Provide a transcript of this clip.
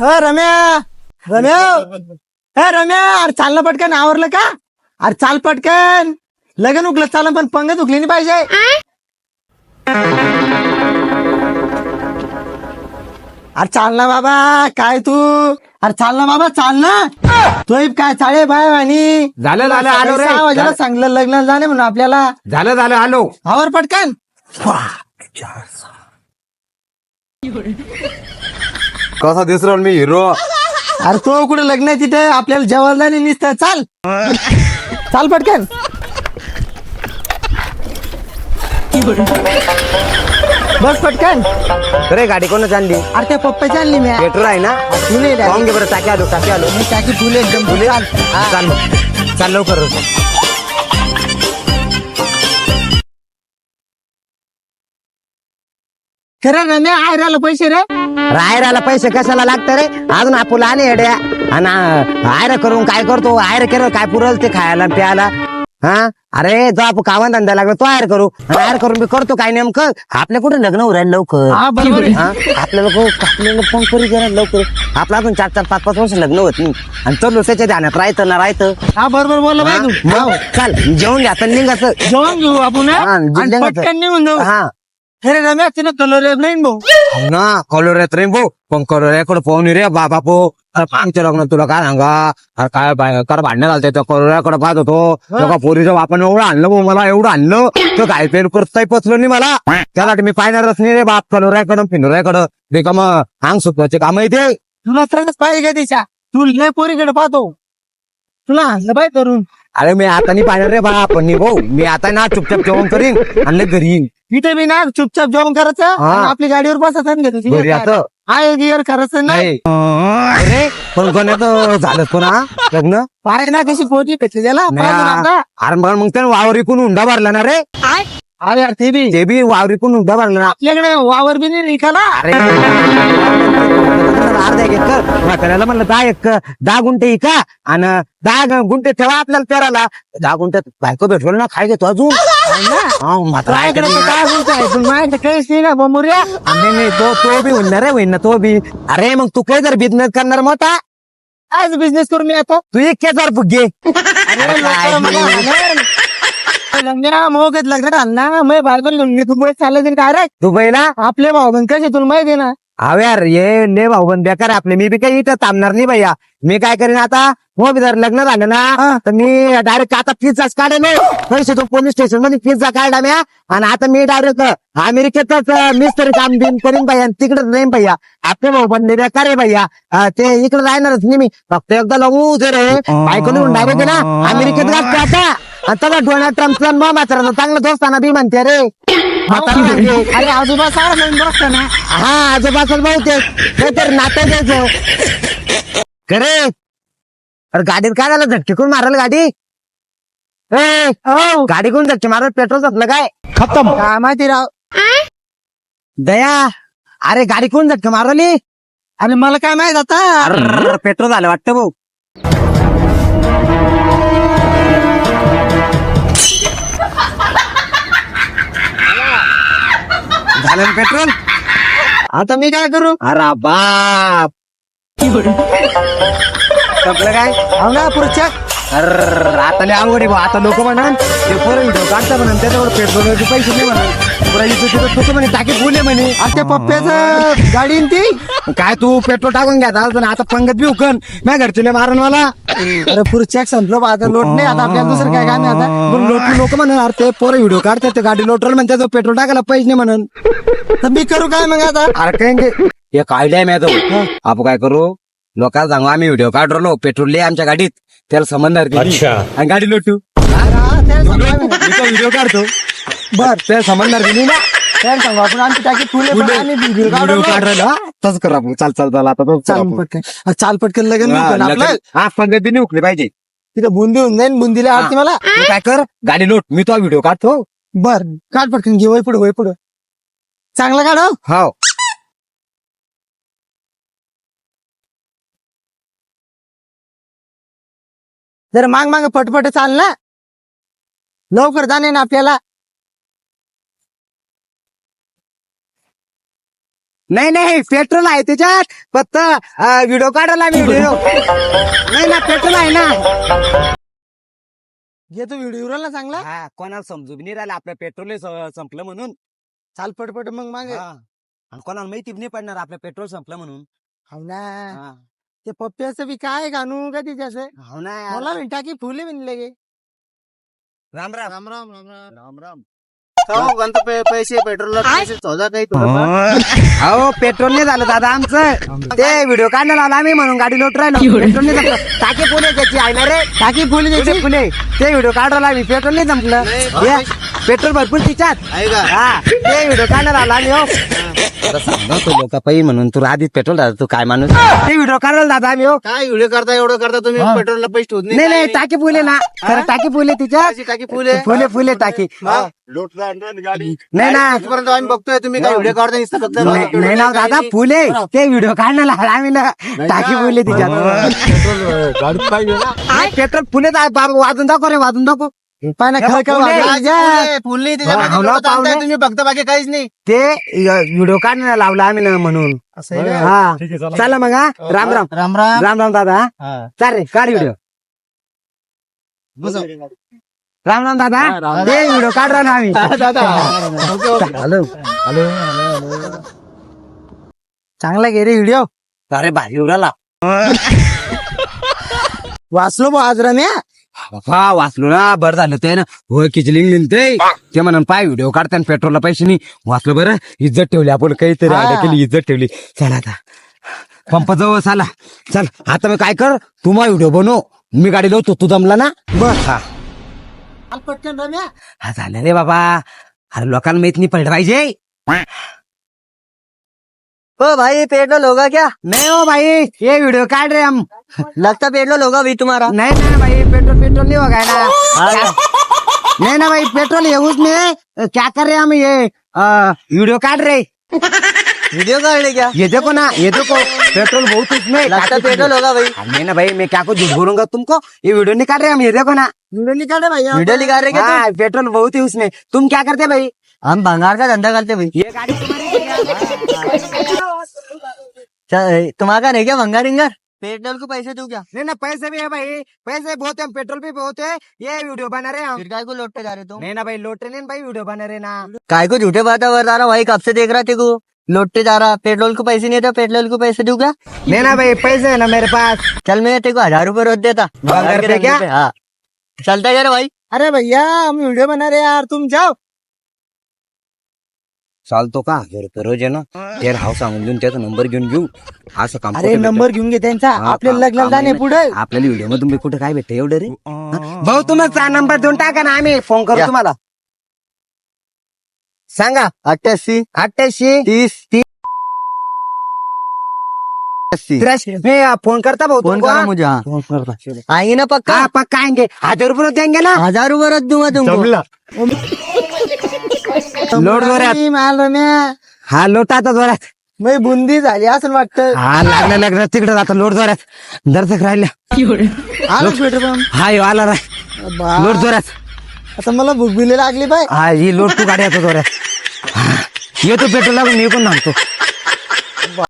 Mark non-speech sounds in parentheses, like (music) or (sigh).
ह रम्या. रम्या. हे रम्या अरे चाललं पटकन आवरलं का? अरे चाल पटकन. लगन उकलं चाल पण पंगत उकली नाही पाहिजे. अरे चाल ना बाबा काय तू? अरे चाल ना बाबा चाल ना. तो काय चाळे बाय आणि झालं झालं आलो रे. सांगलं लग्न झाले म्हणून आपल्याला. झालं झालं आलो. आवर पटकन. कसा दिसलो मी हिरो? अरे तो कुठे लग्न आहे तिथे? आपल्याला जेवायला नाही निसतं. चाल. चाल पटकन. बस पटकन. अरे गाडी कोणच आणली? अरे त्या पप्पाची आणली मी. पेट्रोल आहे ना? तू नाही द्या. पाहून घे बरं टाकी आलो टाकी आलो. मी टाकी फुले एकदम. फुले चाल. चाल लवकर. खरं ना मी आयराला पैसे रे? रायराला पैसे कशाला लागत रे? अजून आपुला आणि येड्या. आणि आयर करून काय करतो? आयर केलं काय पुरल ते खायला प्यायला? हा? अरे जो आपण कामा धंदा लागला तो आयर करू. आयर करून मी करतो काय नेमकं? आपल्या कुठे लग्न उरायला लवकर? हा बरोबर आहे. हा? आपल्याला फोन करू जरा लवकर. आपलं अजून चार चार पाच पाच वर्ष लग्न होत नाही. आणि तो त्याच्या ध्यानात राहतं ना राहतं. हा बरोबर बोलला हा? मग चाल जेवून घ्या. तर निघाचं जेवण घेऊ आपण हा? हा, आणि जिल्ह्याचं. पटकन निघून जाऊ. हा. कलर नाही भाऊ? हो ना कॉलर येत रे भाऊ. पण कॉलर याकडे पाहून रे बाबा पो आमच्या लग्न तुला काय सांगा? अरे काय बाय- कर भांडण घालते त्या कॉलऱ्याकडे पाहत होतो. तेव्हा पोरीचं बापान एवढं आणलं भाऊ मला एवढं आणलं. तो काय पेन करताय पचलो नाही मला. त्यासाठी मी पाहणारच नाही रे बाप कलोऱ्याकडं फिनोऱ्याकडं ते का मग अंग सुटवायचे काम आहे ते. तुला तरच पाहिजे का तिच्या तू लय पोरीकडे पाहतो. तुला आणलं बाय करून अरे मी आता नाही पाहणार रे बाप पण नाही भाऊ मी आता ना चुपचाप जेवण करीन आणि लय घरी येईन तिथे बी ना चुपचाप जेवण करायचं हा. आणि आपली गाडीवर बसायचं घरी आता आहे गिअर करायचं नाही नाही अरे पण कोणाचं झालं पुन्हा लग्न पाय ना कशी पोटी भेटली त्याला नाही. पाहतो ना आता. अरे मग मग त्यानं वावर इकून हुंडा भरला ना रे अरे यार ते बी. ते बी वावर इकून हुंडा भरला ना? आपल्याकडे वावर बी नाही निघाला अरे. अर्धा एक एकर. म्हाताऱ्याला म्हणलं दहा एक दहा गुंठे इका आणि दहा ग- गुंठे ठेवा आपल्याला पेराला दहा गुंठ्यात बायको भेटवलं ना खाय घेतो अजून. हा, म्हातारा माझ्याकडे ऐकत तर नाही. काय बोलतो आहे पण माझ्याकडे काहीच नाही ना बमुऱ्या नाही नाही तो तो बी होणार आहे होईन ना तो बी. अरे मग तू काय जर बिझनेस करणार मोठा आज बिझनेस करू मी आता तू एक हजार फुगे. (laughs) अरे लोकं मला हाणेल. लग्न मोगत लग्नात आणला मी बायकोला घेऊन मी दुबईत चाललं तरी डायरेक्ट दुबईला आपले भाऊ बंद कसे तुला माहिती आहे ना? अहो यार ये ले भाऊ बंद बेकार आपले. मी बी काही इथं थांबणार नाही भैया. मी काय करीन आता? हो बी जर लग्न झालं ना तर मी डायरेक्ट आता पिझ्झाच काढेल पैसे तो पोलीस स्टेशनमध्ये पिझ्झा काढला म्या. आणि आता मी डायरेक्ट अमेरिकेतच मिस्त्री काम बिन करीन भैया तिकडेच जाईन भैया. आपले भाऊ बंद बेकार आहे भैया. ते इकडे राहणारच नाही मी. फक्त एकदा लागू जर बायकोने डायरेक्ट ना अमेरिकेत घालतो आता. आणि त्याला डोनाल्ड ट्रम्पचा मामाचा चांगला दोस्ताना बी म्हणते रे. अरे आजोबा सारा नवीन बसता ना हा आजोबाचं बहुतेक. नातं द्यायचं खरे अरे गाडीत काय झालं? झटके कोण मारल गाडी? ए हो. गाडी कोण झटके मारल पेट्रोल संपलं काय? खतम. काय माहिती राव. दया अरे गाडी कोण झटके मारली? अरे मला काय माहीत आता? पेट्रोल झालं वाटतं भाऊ. झालं ना पेट्रोल? आता मी काय करू? अरे बाप. संपलं काय? हो ना पुढच्या? अरे आता लय अवघड आहे भाऊ. आता लोक म्हणाल ते पोरं व्हिडिओ काढता म्हणून त्याच्यावर पेट्रोलचे पैसे नाही म्हणाल पुरा इथं तिथं तसं म्हणे टाकी फुले म्हणे. त्या पप्प्याचं गाडी न ती? काय तू पेट्रोल टाकून घ्या आता आता पंगत बी उकन माझ्या घरचे मारण मला. अरे पुढच्या संपलो बा, आता लोट नाही आता आपल्याला दुसरं काय काम आहे आता? लोट लोक म्हणून अरे ते पोरं व्हिडिओ काढतात ते गाडी लोटरल म्हणते त्याचं पेट्रोल टाकायला पैसे नाही म्हणून. तर मी करू काय मग आता? अरे काय गे- एक आयडिया आहे मी आपण काय करू? लोकांना सांगू आम्ही व्हिडिओ काढलो पेट्रोल ले आमच्या गाडीत. त्याला समजणार दिली आणि गाडी लोटू. हा. व्हिडिओ काढतो. बर. त्याला समजणार दिली ना त्याला सांगू आपण आमची टाकी फुले. व्हिडिओ करू आपण. चाल चाल चाल. आता चाल. पटकन. चाल पटकन लगन हा, बिलकन आपलं लगेच- हा पंगत बी नाही उकली पाहिजे. तिथं बुंदी होऊन जाईन बुंदीला आरती मला. काय कर गाडी लोट. मी तो व्हिडिओ काढतो. बर काढ पटकन घे वय पुढे वय पुढे. चांगला काढ हो. जरा माग माग पटपट चाल ना लवकर जाणे ना आपल्याला. नाही नाही पेट्रोल आहे त्याच्यात. फक्त व्हिडिओ काढायला व्हिडिओ नाही ना पेट्रोल आहे ना. घे तू व्हिडिओ ना चांगला. हा, कोणाला समजून नाही राहिलं आपलं पेट्रोल संपलं म्हणून. चाल पटपट मग मागे. हा. आणि कोणाला माहिती बी नाही पडणार आपलं पेट्रोल संपलं म्हणून. हो ना. हा. ते पप्प्याचं बी काय घाणू का तिच्याचं हो ना यार. मला म्हणता की फुले म्हणले गे. राम राम. राम राम राम राम. राम राम. गंत पैसे पेट्रोल पैसे चौदा काही थोडंफार. अहो पेट्रोल नाही झालं दादा आमचं. ते व्हिडिओ काढण्याला आला आम्ही म्हणून गाडी लोट राहिलो. पेट्रोल नाही झालं टाकी फुले त्याची आहे ना रे? टाकी फुले त्याची फुले. ते व्हिडिओ काढायला आम्ही पेट्रोल नाही संपलं हे, पेट्रोल भरपूर तिच्यात. आहे का? हा. ते व्हिडिओ काढण्याला आला आम्ही हो. सांगतो लोक पाहिजे म्हणून तू आधीच पेट्रोल दादा तू काय माणूस? ते व्हिडिओ काढायला दादा आम्ही हो. काय व्हिडिओ करता एवढं करता तुम्ही? पेट्रोलला पैसे ठेवत नाही नाही टाकी फुले ना. खरं टाकी फुले तिच्यात. टाकी टाकी फुल? फुले फुले टाकी. नाही ना आजपर्यंत आम्ही बघतोय तुम्ही काय व्हिडिओ काढता नुसतं फक्त नाही नाही ना दादा फुले. ते व्हिडिओ काढण्याला आला आम्ही ना. टाकी फुले तिच्यात. गाडीत पाहिजे ना. नाही, पेट्रोल फुले बाबा वाजून दाखव रे वाजून दाखव. पाय ना हे खळ बघ, खळ फुले. वाजवली आज जा. फुल आहे, फुल नाही त्याच्यामध्ये हा, लोकं हा, चालताय, पाहुणे. तुम्ही फक्त बाकी काहीच नाही ते व्हिडिओ काढण्याला लावला आम्ही ना म्हणून असं आहे का? हा चला मग हा राम राम राम राम राम राम दादा हा. चाल रे काढ व्हिडिओ राम राम दादा ते व्हिडिओ काढ राहिलो आम्ही हॅलो चांगला गे रे व्हिडिओ अरे भारी उडाला वाचलो बा आज रम्या बाबा वाचलो ना बरं झालं ते ना. होय किचलिंग लिहिते ते म्हणून पाय व्हिडिओ काढताना पेट्रोलला पैसे नाही वाचलो बरं इज्जत ठेवली आपण काहीतरी हा. आयडिया केली इज्जत ठेवली. चला आता. पंप जवळ चला. चल आता मी काय कर तू मग व्हिडिओ बनव. मी गाडी लावतो तू जमला ना. बर. हा. हा झालं रे बाबा. अरे लोकांना माहीत नाही पडलं पाहिजे. ओ भाई पेट्रोल होगा क्या? नाही हो भाई ये वीडियो काट रहे हम। लगता पेट्रोल होगा भी तुम्हारा। नहीं ना भाई पेट्रोल पेट्रोल नहीं होगा ना। नहीं ना भाई पेट्रोल है उसमें। क्या कर रहे हैं हम ये? अ, वीडियो काट रहे। वीडियो कर रहे क्या? ये देखो ना ये देखो पेट्रोल बहुत उसमें लगता पेट्रोल होगा भाई। नहीं ना भाई मैं क्या कुछ झूठ बोलूँगा तुमको? ये वीडियो नहीं काट रहे हम ये देखो ना। वीडियो निकाल रहे भैया वीडियो निकाल रहे हाँ, पेट्रोल बहुत है उसमें। तुम क्या करते भाई? हम भंगार का धंधा करते भाई। ये गाड़ी तुम्हारी तुम्हारा नहीं क्या भंगार इंगार पेट्रोल को पैसे दू क्या? नहीं ना पैसे भी है भाई। पैसे बहुत है पेट्रोल भी बहुत है। ये वीडियो बना रहे हैं हम। फिर काय को लौटते जा रहे तुम? नहीं ना भाई लोटे नहीं भाई वीडियो बना रहे ना। काय को झूठे बात बता रहा भाई? कब से देख रहा थे को? लौटते जा रहा पेट्रोल को पैसे नहीं था पेट्रोल को पैसे दू क्या? नहीं ना भाई पैसे है ना मेरे पास। चल मैं तेको हज़ार रूपए रोज देता। क्या? हाँ। चलता यार भाई। अरे भैया हम वीडियो बना रहे यार तुम जाओ। चालतो का? रोज आहे ना. ते राव सांगून देऊन त्याचा नंबर घेऊन घेऊ. असं काम अरे नंबर घेऊन घे त्यांचा. आपल्याला लग्नाला जाणे पुढे? आपल्याला व्हिडिओमध्ये तुम्ही कुठे काय भेटतं एवढं रे? भाऊ तुम्हाला नंबर देऊन टाका ना आम्ही. फोन करू. तुम्हाला. सांगा. अठ्ठ्याऐंशी. अठ्ठ्याऐंशी. तीस तीस. मी फोन करता भाऊ फोन करा? मुझे हाँ. फोन करता. आएंगे ना पक्का. हा. पक्का आएंगे हजार रुपये देंगे ना. हजार रुपये दूंगा तुमको (laughs) लोड जोरात. हा लोट आता जोरात. मी बुंदी झाली असं वाटतं. हा लागलं लागलं. तिकडे आता लोड जोरात. दर्शक राहिल्या आलं हा यो आला राय लोड जोरात. आता मला भूक बिले लागली बाय. हा ही लोट तू गाडी आता जोरात. येतो पेट्रोल लागून मी पण थांबतो.